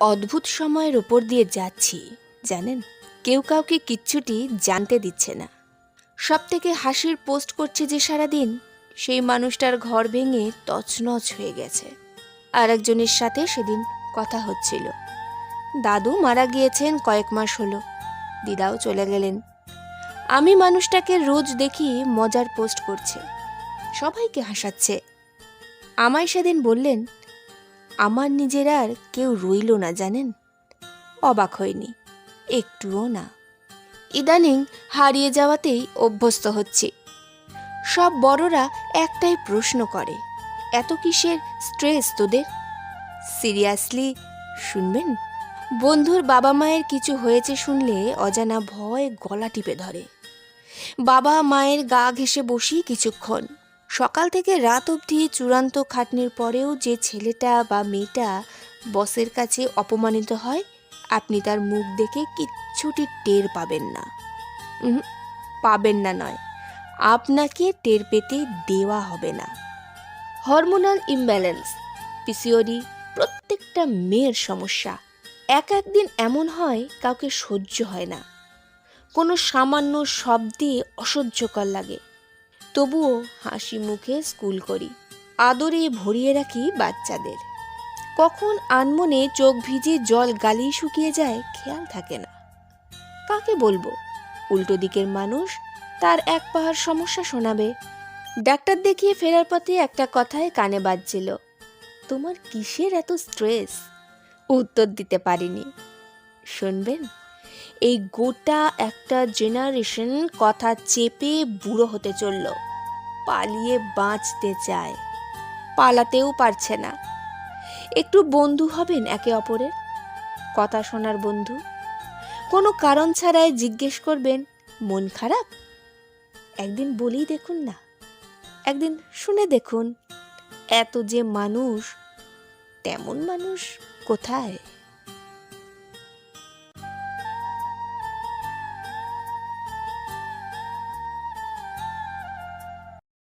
অদ্ভুত সময়ের ওপর দিয়ে যাচ্ছি, জানেন? কেউ কাউকে কিচ্ছুটি জানতে দিচ্ছে না। সব থেকে হাসির পোস্ট করছে যে সারাদিন, সেই মানুষটার ঘর ভেঙে তছনছ হয়ে গেছে। আর একজনের সাথে সেদিন কথা হচ্ছিল। দাদু মারা গিয়েছেন কয়েক মাস হলো। দিদাও চলে গেলেন। আমি মানুষটাকে রোজ দেখি মজার পোস্ট করছে। সবাইকে হাসাচ্ছে। আমায় সেদিন বললেন আমার নিজের আর কেউ রইল না, জানেন? অবাক হয়নি একটুও না। ইদানিং হারিয়ে যাওয়াতেই অভ্যস্ত হচ্ছে। সব বড়রা একটাই প্রশ্ন করে, এত কিসের স্ট্রেস তোদের? সিরিয়াসলি, শুনবেন? বন্ধুর বাবা মায়ের কিছু হয়েছে শুনলে অজানা ভয় গলা টিপে ধরে। বাবা মায়ের গা ঘেসে বসি কিছুক্ষণ। সকাল থেকে রাত অবধি চূড়ান্ত খাটনির পরেও যে ছেলেটা বা মেয়েটা বসের কাছে অপমানিত হয়, আপনি তার মুখ দেখে কিচ্ছুটি টের পাবেন না। পাবেন না নয়। আপনাকে টের পেতে দেওয়া হবে না। হরমোনাল ইমব্যালেন্স, পিসিওডি, প্রত্যেকটা মেয়ের সমস্যা। এক একদিন এমন হয়, কাউকে সহ্য হয় না। কোনো সামান্য শব্দে অসহ্যকর লাগে। তবুও হাসি মুখে স্কুল করি, আদরে ভরিয়ে রাখি বাচ্চাদের। কখন আনমনে চোখ ভিজে জল গালি শুকিয়ে যায় খেয়াল থাকে না। কাকে বলব? উল্টো দিকের মানুষ তার এক পাহাড় সমস্যা শোনাবে। ডাক্তার দেখিয়ে ফেরার পথে একটা কথায় কানে বাজছিল, তোমার কিসের এত স্ট্রেস উত্তর দিতে পারিনি। শুনবেন? এই গোটা একটা জেনারেশন কথা চেপে বুড়ো হতে চলল। পালিয়ে বাঁচতে চায়। পালাতেও পারছে না। একটু বন্ধু হবেন একে অপরের? কথা শোনার বন্ধু? কোনো কারণ ছাড়াই জিজ্ঞেস করবেন, মন খারাপ? একদিন বলেই দেখুন না। একদিন শুনে দেখুন। এত যে মানুষ, তেমন মানুষ কোথায়?